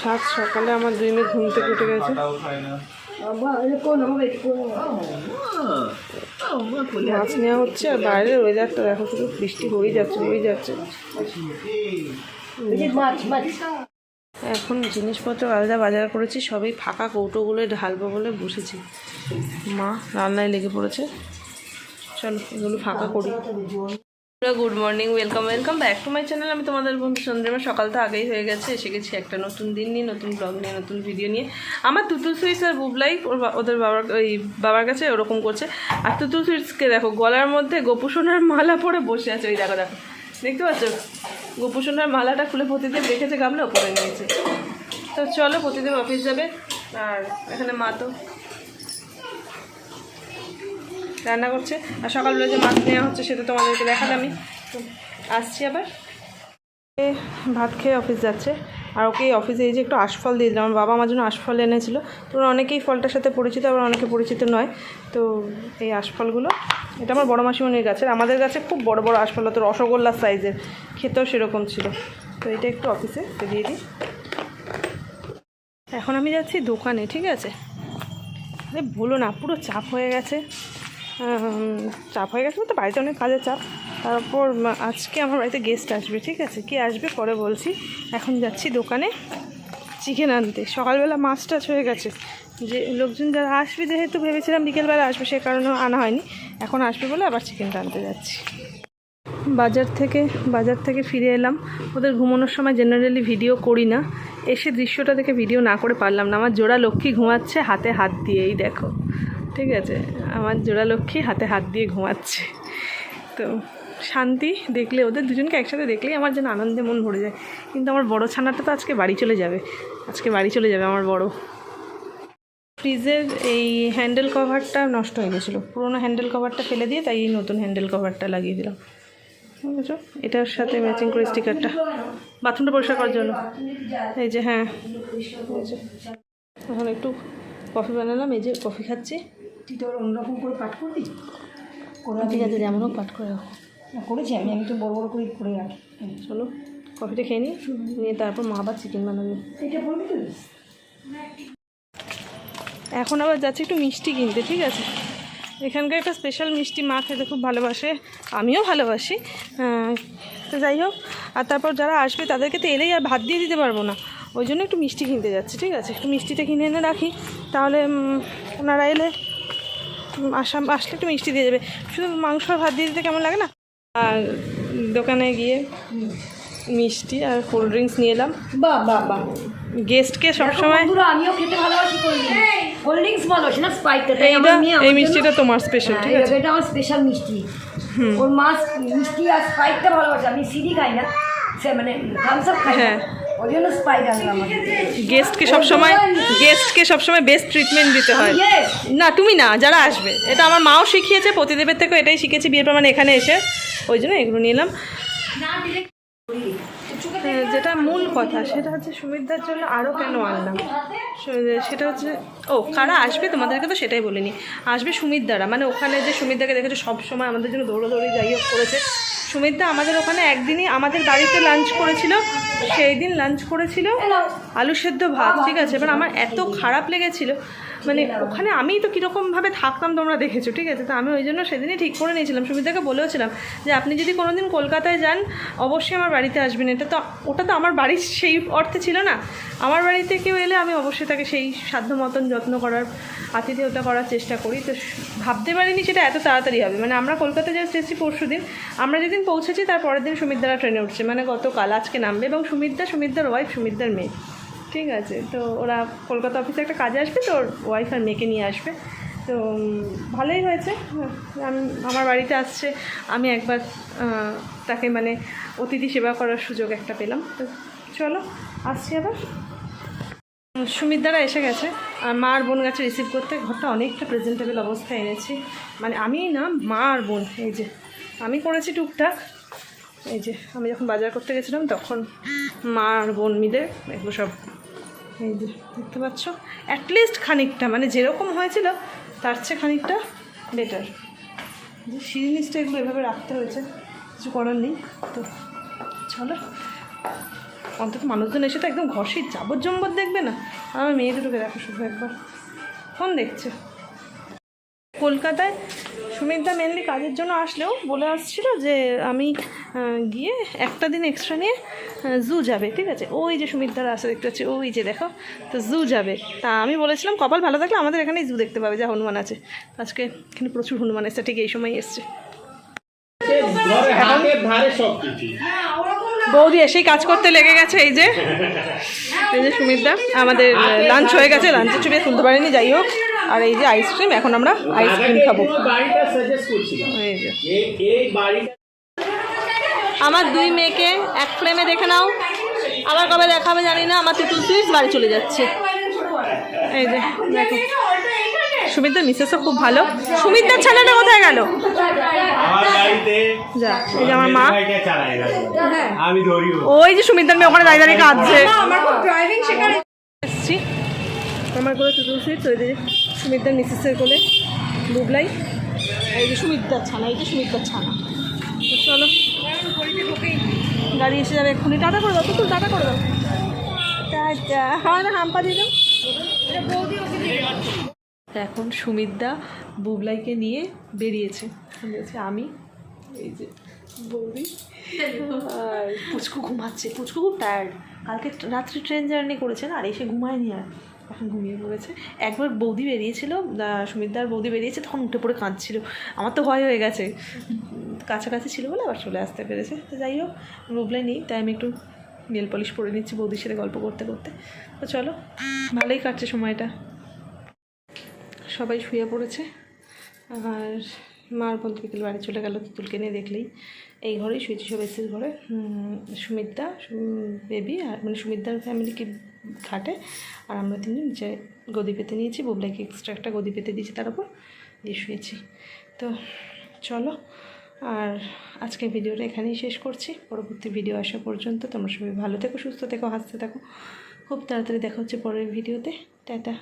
সাত সকালে আমার দুই মেয়ে ঘুম থেকে উঠে গেছে। মাছ নেওয়া হচ্ছে আর বাইরের ওয়েদারটা দেখো শুধু বৃষ্টি হয়েই যাচ্ছে হয়েই যাচ্ছে। এখন জিনিসপত্র আলাদা বাজার করেছি সবই ফাঁকা কৌটোগুলো ঢালবো বলে বসেছি। মা রান্নায় লেগে পড়েছে। চলো এগুলো ফাঁকা করি। Good morning welcome welcome back to my channel আমি তোমাদের বন্ধু চন্দ্রিমা, সকাল তো আগেই হয়ে গেছে, এসে গেছি একটা নতুন দিন নিয়ে, নতুন ব্লগ নিয়ে, নতুন ভিডিও নিয়ে। আমার তুতুল সুইটস আর বুবলাই ওদের বাবার, ওই বাবার কাছে ওরকম করছে। আর তুতুল সুইটসকে দেখো, গলার মধ্যে গোপুসোনার মালা পরে বসে আছে, ওই দেখো দেখো। দেখতে পাচ্ছ? গোপুসোনার মালাটা খুলে প্রতিদেব রেখেছে, গামলে ওপরে নিয়েছে। তো চলো, প্রতিদিন অফিস যাবে। আর এখানে মা তো রান্না করছে। আর সকালবেলা যে মাছ নেওয়া হচ্ছে সেটা তোমাদেরকে দেখালামই আসছি আবার। ভাত খেয়ে অফিস যাচ্ছে। আর ওকে অফিসে এই যে একটু আশফল দিয়ে দিলাম। আমার বাবা আমার জন্য আশফল এনেছিল। তো অনেকেই ফলটার সাথে পরিচিত, আবার অনেকে পরিচিত নয়। তো এই আশফলগুলো, এটা আমার বড় মাসিমণির গাছের। আমাদের গাছে খুব বড় বড় আশফল হতো রসগোল্লার সাইজের। খেতেও সেরকম ছিল। তো এটা একটু অফিসে দিয়ে দিই। এখন আমি যাচ্ছি দোকানে, ঠিক আছে? আরে বলো না, পুরো চাপ হয়ে গেছে। চাপ হয়ে গেছে তো বাড়িতে অনেক কাজের চাপ। তারপর আজকে আমার বাড়িতে গেস্ট আসবে, ঠিক আছে? কে আসবে পরে বলছি। এখন যাচ্ছি দোকানে চিকেন আনতে। সকালবেলা মাছ টাছ হয়ে গেছে। যে লোকজন যারা আসবে, যেহেতু ভেবেছিলাম বিকেলবেলা আসবে, সে কারণে আনা হয়নি। এখন আসবে বলে আবার চিকেনটা আনতে যাচ্ছি। বাজার থেকে বাজার থেকে ফিরে এলাম। ওদের ঘুমানোর সময় জেনারেলি ভিডিও করি না। এসে দৃশ্যটা দেখে ভিডিও না করে পারলাম না। আমার জোড়া লক্ষ্মী ঘুমাচ্ছে হাতে হাত দিয়েই, দেখো। ঠিক আছে? আমার জোড়া লক্ষ্মী হাতে হাত দিয়ে ঘুমাচ্ছে। তো শান্তি দেখলে, ওদের দুজনকে একসাথে দেখলেই আমার যেন আনন্দে মন ভরে যায়। কিন্তু আমার বড় ছানাটা তো আজকে বাড়ি চলে যাবে। আজকে বাড়ি চলে যাবে আমার বড়। ফ্রিজের এই হ্যান্ডেল কভারটা নষ্ট হয়ে গেছিল। পুরোনো হ্যান্ডেল কভারটা ফেলে দিয়ে তাই এই নতুন হ্যান্ডেল কভারটা লাগিয়ে দিলাম। বুঝেছ এটার সাথে ম্যাচিং করে স্টিকারটা। বাথরুমটা পরিষ্কার করার জন্য। এই যে হ্যাঁ। এখন একটু কফি বানালাম। এই যে কফি খাচ্ছি। তুই তোর অন্যরকম করে পাঠ করবি? ঠিক আছে যেমন হোক পাঠ করে রাখো। না, করেছি আমি আমি তো বড় বড় করে করে রাখি। চলো কফিটা খেয়ে নিই নিয়ে তারপর মা আবার চিকেন বানাবে। এটা বলবি তো? এখন আবার যাচ্ছি একটু মিষ্টি কিনতে ঠিক আছে? এখানকার একটা স্পেশাল মিষ্টি মা খেতে খুব ভালোবাসে আমিও ভালোবাসি। তো যাই হোক আর তারপর যারা আসবে তাদেরকে তো এলেই আর ভাত দিয়ে দিতে পারব না। ওই জন্য একটু মিষ্টি কিনতে যাচ্ছি ঠিক আছে? একটু মিষ্টিটা কিনে এনে রাখি। তাহলে ওনারা এলে আসাম আসলে একটু মিষ্টি দিয়ে যাবে শুধু মাংস ভাত দিয়ে দিতে কেমন লাগে না? আর দোকানে গিয়ে মিষ্টি আর কোল্ড ড্রিঙ্কস নিয়ে এলাম। বাহ বা বা গেস্টকে সবসময় বন্ধুরা আমিও খেতে ভালোবাসি কোল্ড ড্রিঙ্কস কোল্ড ড্রিঙ্কস ভালোবাসি না স্পাইটটা তাই আমার এই মিষ্টিটা তোমার স্পেশাল হ্যাঁ, ঠিক আছে? এটা আমার স্পেশাল মিষ্টি। ওর মা মিষ্টি আর স্পাইটটা ভালোবাসে। আমি সিডি খাই না সে মানে থামস আপ খাই হ্যাঁ। ওই জন্য স্পাইট গেস্টকে সবসময় গেস্টকে সবসময় বেস্ট ট্রিটমেন্ট দিতে হয়। না তুমি না যারা আসবে। এটা আমার মাও শিখিয়েছে প্রতিদেবের থেকেও এটাই শিখেছি বিয়ের পর মানে এখানে এসে। ওই জন্য এগুলো নিলাম হ্যাঁ, যেটা মূল কথা সেটা হচ্ছে সুমিতদার জন্য আরও কেন আনলাম? সেটা হচ্ছে ও কারা আসবে তোমাদেরকে তো সেটাই বলিনি। আসবে সুমিতদারা মানে ওখানে যে সুমিতদাকে দেখেছ সব সময় আমাদের জন্য দৌড়োদৌড়ি যাই হোক করেছে। সুমিতদা আমাদের ওখানে একদিনই আমাদের বাড়িতে লাঞ্চ করেছিল সেই দিন লাঞ্চ করেছিল আলু সেদ্ধ ভাত ঠিক আছে? এবার আমার এত খারাপ লেগেছিল মানে ওখানে আমি তো কীরকমভাবে থাকতাম তোমরা দেখেছ, ঠিক আছে? তো আমি ওই জন্য সেদিনই ঠিক করে নিয়েছিলাম। সুমিতাকে বলেওছিলাম যে, আপনি যদি কোনো দিন কলকাতায় যান, অবশ্যই আমার বাড়িতে আসবেন। এটা তো, ওটা তো আমার বাড়ির সেই অর্থে ছিল না। আমার বাড়িতে কেউ এলে আমি অবশ্যই তাকে সেই সাধ্য মতন যত্ন করার, আতিথেয়তা করার চেষ্টা করি। তো ভাবতে পারিনি সেটা এত তাড়াতাড়ি হবে। মানে আমরা কলকাতা জাস্ট এসেছি পরশু দিন, আমরা যেদিন পৌঁছেছি তার পরের দিন সুমিতদারা ট্রেনে উঠছে। মানে গতকাল, আজকে নামবে এবং সুমিতদা সুমিতদার ওয়াইফ সুমিতদার মেয়ে। ঠিক আছে, তো ওরা কলকাতা অফিসে একটা কাজে আসবে, তো ওর ওয়াইফ আর মেয়েকে নিয়ে আসবে। তো ভালোই হয়েছে। আমি, আমার বাড়িতে আসছে। আমি একবার তাকে মানে অতিথি সেবা করার সুযোগ একটা পেলাম। তো চলো, আসছি আবার। সুমিত দ্বারা এসে গেছে। আর মা আর বোন গেছে রিসিভ করতে। ঘরটা অনেকটা প্রেজেন্টেবল অবস্থায় এনেছি। মানে আমি না, মা আর বোন, এই যে, আমি করেছি টুকটাক। এই যে, আমি যখন বাজার করতে গেছিলাম, তখন মা আর বোন মিলে এগুলো সব এই যে, দেখতে পাচ্ছ? অ্যাটলিস্ট খানিকটা মানে যেরকম হয়েছিল, তার চেয়ে খানিকটা বেটার যে জিনিসটা এগুলো এভাবে রাখতে হয়েছে, কিছু করার নেই। তো চলো। অন্তত মানুষজন এসে তো একদম ঘষে যাবর জম্বর দেখবে না। আমার মেয়ে দুটোকে দেখো শুধু একবার। ফোন দেখছে। কলকাতায়। সুমিতদা মেনলি কাজের জন্য আসলেও বলে আসছিল যে আমি গিয়ে একটা দিন এক্সট্রা নিয়ে জু যাবে, ঠিক আছে? ওই যে সুমিতদার আসে দেখতে পাচ্ছি, ওই যে দেখো, তো জু যাবে। তা আমি বলেছিলাম, কপাল ভালো থাকলে আমাদের এখানেই জু দেখতে পাবে, যা হনুমান আছে। আজকে এখানে প্রচুর হনুমান এসছে, ঠিক এই সময় এসছে। বৌদি এসেই কাজ করতে লেগে গেছে, এই যে। এই যে সুমিতদা, আমাদের লাঞ্চ হয়ে গেছে লাঞ্চের ছবি তুলতে পারিনি, যাই হোক। আর এই যে আইসক্রিম এখন আমরা আইসক্রিম খাব। এই বাড়িটা সাজেস্ট করছিলাম। এই যে। এই এই বাড়িটা আমার দুই মেয়েকে এক ফ্রেমে দেখে নাও। আবার কবে দেখাবে জানি না আমার তিতুল সুইচ বাড়ি চলে যাচ্ছে। এই যে দেখো। সুমিতদার মিসেসও খুব ভালো। সুমিতদার ছেলেটা কোথায় গেল? যা এই যে আমার মা। ও। ওই যে সুমিতদার মেয়ে ওখানে দাঁড়িয়ে দাঁড়িয়ে কাঁদছে। এসছি। আমার কোলে তিতুল সুইচ ওই যে সুমিতদার মিসেসের কোলে, বুবলাই। এই যে সুমিতদার ছানা, এই যে সুমিতদার ছানা। তো চলো, গাড়ি এসে যাবে এক্ষুনি। টাটা করে দাও তুই টাটা করে দাও। হয় না এখন সুমিতদা বুবলাইকে নিয়ে বেরিয়েছে। আমি এই যে বৌদি। আর পুচকু ঘুমাচ্ছে, পুচকু খুব টায়ার্ড কালকে রাত্রে ট্রেন জার্নি করেছেন আর এসে ঘুমায়নি আর। এখন ঘুমিয়ে পড়েছে। একবার বৌদি বেরিয়েছিল সুমিতদার বৌদি বেরিয়েছে, তখন উঠে পড়ে কাঁদছিল। আমার তো ভয় হয়ে গেছে। কাছাকাছি ছিল বলে আবার চলে আসতে পেরেছে। তো যাই হোক বুবলাই নেই, তাই আমি একটু নেল পলিশ পরে নিচ্ছি বৌদির সাথে গল্প করতে করতে। তো চলো, ভালোই কাটছে সময়টা। সবাই শুয়ে পড়েছে। আর মার বন্ধু বিকেল বাড়ি চলে গেল, তুতুলকে নিয়ে দেখলেই। এই ঘরেই শুয়েছি সব এসির ঘরে। সুমিতদা বেবি আর মানে সুমিতদার ফ্যামিলিকে ঘাটে আর আমরা তিনজন নিচে গদি পেতে নিয়েছি, বুবলাইকে এক্সট্রা একটা গদি পেতে দিয়েছি তার উপর, দিয়ে শুয়েছি। তো চলো, আর আজকে ভিডিওটা এখানেই শেষ করছি। পরবর্তী ভিডিও আসা পর্যন্ত তোমরা সবাই ভালো থেকো, সুস্থ থেকো, হাসতে থাকো। খুব তাড়াতাড়ি দেখা হচ্ছে পরের ভিডিওতে। টাটা।